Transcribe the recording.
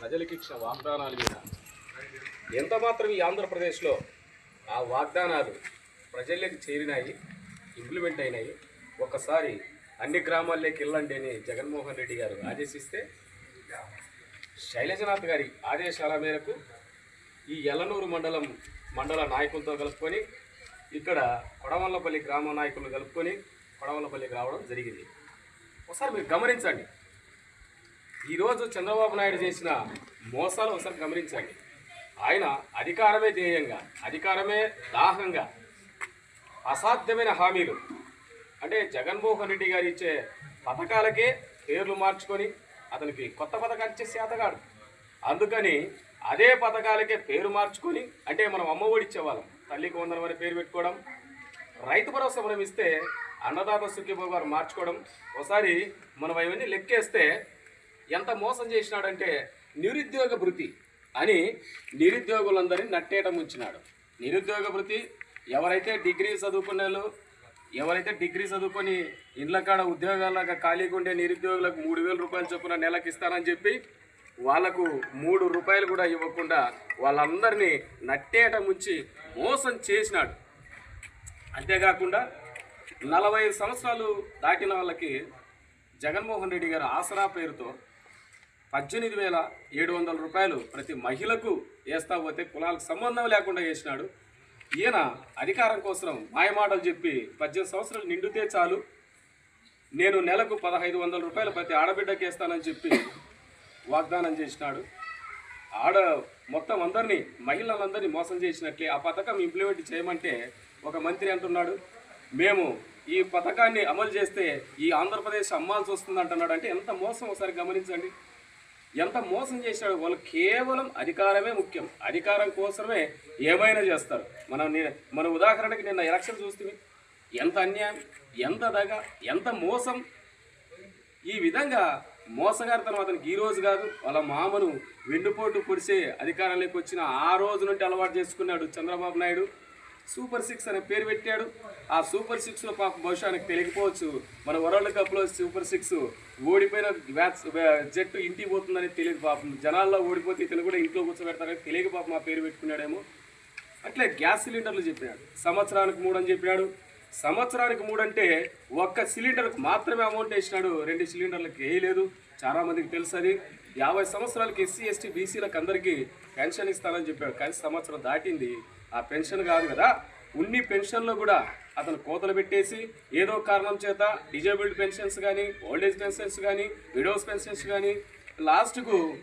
ప్రజలకు ఇచ్చిన వాగ్దానాల మీద. ఎంత మాత్రం ఈ ఆంధ్రప్రదేశ్లో ఆ వాగ్దానాలు ప్రజల్లోకి చేరినాయి ఇంప్లిమెంట్ అయినాయి ఒకసారి అన్ని గ్రామాల్లోకి వెళ్ళండి అని జగన్మోహన్ రెడ్డి గారు ఆదేశిస్తే శైలజనాథ్ గారి ఆదేశాల మేరకు ఈ ఎల్లనూరు మండలం మండల నాయకులతో కలుపుకొని ఇక్కడ కొడవల్లపల్లి గ్రామ నాయకులు కలుపుకొని కొడవల్లపల్లికి రావడం జరిగింది. ఒకసారి మీరు గమనించండి. ఈరోజు చంద్రబాబు నాయుడు చేసిన మోసాలు ఒకసారి గమనించండి. ఆయన అధికారమే ధ్యేయంగా అధికారమే దాహంగా అసాధ్యమైన హామీలు. అంటే జగన్మోహన్ రెడ్డి గారు ఇచ్చే పథకాలకే పేర్లు మార్చుకొని అతనికి కొత్త పథకాలు ఇచ్చే శాతగాడు అందుకని అదే పథకాలకే పేరు మార్చుకొని అంటే మనం అమ్మఒడి ఇచ్చేవాళ్ళం. తల్లికి వందనం అని పేరు పెట్టుకోవడం రైతు భరోసా మనం ఇస్తే అన్నదాత సుఖీభావ గారు మార్చుకోవడం ఒకసారి మనం అవన్నీ లెక్కేస్తే ఎంత మోసం చేసినాడంటే నిరుద్యోగ భృతి అని నిరుద్యోగులందరినీ నట్టేట ముంచినాడు. నిరుద్యోగ భృతి ఎవరైతే డిగ్రీ చదువుకునే ఎవరైతే డిగ్రీ చదువుకొని ఇండ్ల కాడ ఉద్యోగాలకు ఖాళీగా ఉండే నిరుద్యోగులకు మూడు వేల రూపాయలు చొప్పున నెలకు ఇస్తానని చెప్పి వాళ్ళకు మూడు రూపాయలు కూడా ఇవ్వకుండా వాళ్ళందరినీ నట్టేట ముంచి మోసం చేసినాడు. అంతేకాకుండా నలభై ఐదు సంవత్సరాలు దాటిన వాళ్ళకి జగన్మోహన్ రెడ్డి గారు ఆసరా పేరుతో పద్దెనిమిది వేల ఏడు వందల రూపాయలు ప్రతి మహిళకు వేస్తా పోతే కులాలకు సంబంధం లేకుండా వేసినాడు. ఈయన అధికారం కోసం మాయమాటలు చెప్పి పద్దెనిమిది సంవత్సరాలు నిండితే చాలు. నేను నెలకు పదహైదు వందల రూపాయలు ప్రతి ఆడబిడ్డకి వేస్తానని చెప్పి వాగ్దానం చేసినాడు. ఆడ మొత్తం అందరినీ మహిళలందరినీ మోసం చేసినట్లే ఆ పథకం ఇంప్లిమెంట్ చేయమంటే ఒక మంత్రి అంటున్నాడు మేము ఈ పథకాన్ని అమలు చేస్తే ఈ ఆంధ్రప్రదేశ్ అమ్మాల్సి వస్తుంది అంటున్నాడు అంటే ఎంత మోసం ఒకసారి గమనించండి. ఎంత మోసం చేశాడు? వాళ్ళు కేవలం అధికారమే ముఖ్యం. అధికారం కోసమే ఏమైనా చేస్తారు. మనం మన ఉదాహరణకి నిన్న ఎలక్షన్ చూస్తే ఎంత అన్యాయం ఎంత దగ ఎంత మోసం. ఈ విధంగా మోసగారితనం అతనికి ఈ రోజు కాదు వాళ్ళ మామను వెండిపోటు పొడిసే అధికారంలోకి వచ్చిన ఆ రోజు నుండి అలవాటు చేసుకున్నాడు చంద్రబాబు నాయుడు. సూపర్ సిక్స్ అనే పేరు పెట్టాడు. ఆ సూపర్ సిక్స్లో పాప బహుశా ఆయనకు తెలియకపోవచ్చు. మన వరల్డ్ కప్లో సూపర్ సిక్స్ ఓడిపోయిన బ్యాట్స్ జట్టు ఇంటికి పోతుందని తెలియదు పాపం. జనాల్లో ఓడిపోతే ఇతను కూడా ఇంట్లో కూర్చోబెడతారని తెలియక పాపం. ఆ పేరు పెట్టుకున్నాడేమో. అట్లే గ్యాస్ సిలిండర్లు చెప్పినాడు సంవత్సరానికి మూడు అని చెప్పినాడు సంవత్సరానికి మూడు అంటే ఒక్క సిలిండర్కు మాత్రమే అమౌంట్ వేసినాడు. రెండు సిలిండర్లకు వేయలేదు చాలామందికి తెలుసు అది. యాభై సంవత్సరాలకి ఎస్సీ ఎస్టీ బీసీలకు అందరికీ పెన్షన్ ఇస్తానని చెప్పాడు. కానీ సంవత్సరం దాటింది. ఆ పెన్షన్ కాదు కదా. ఉన్ని పెన్షన్లో కూడా అతను కోతలు పెట్టేసి ఏదో కారణం చేత డిజేబుల్డ్ పెన్షన్స్ కానీ ఓల్డ్ ఏజ్ పెన్షన్స్ కానీ విడోస్ పెన్షన్స్ కానీ లాస్ట్కు